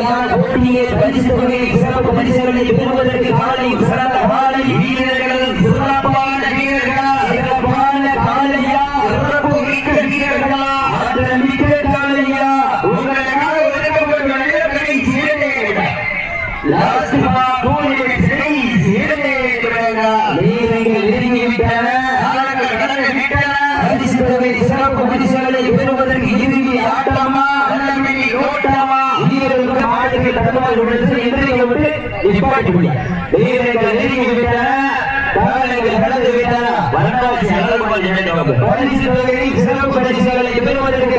அற்புதமான போட்டியை பரிசு தொகையை சிறப்பு பரிசுகளை பெறுவதற்கு காலை சிறந்த காலை வீரர்கள் சிறப்பான வீரர்களா சிறப்பான காலையா சிறப்பு நிப்பாட்டி முடியும் வீரர்கள் நெருங்கி விட்டன காலங்கள் கடந்து விட்டன. பரிசு சிறப்பு பரிசுகளை பெறுவதற்கு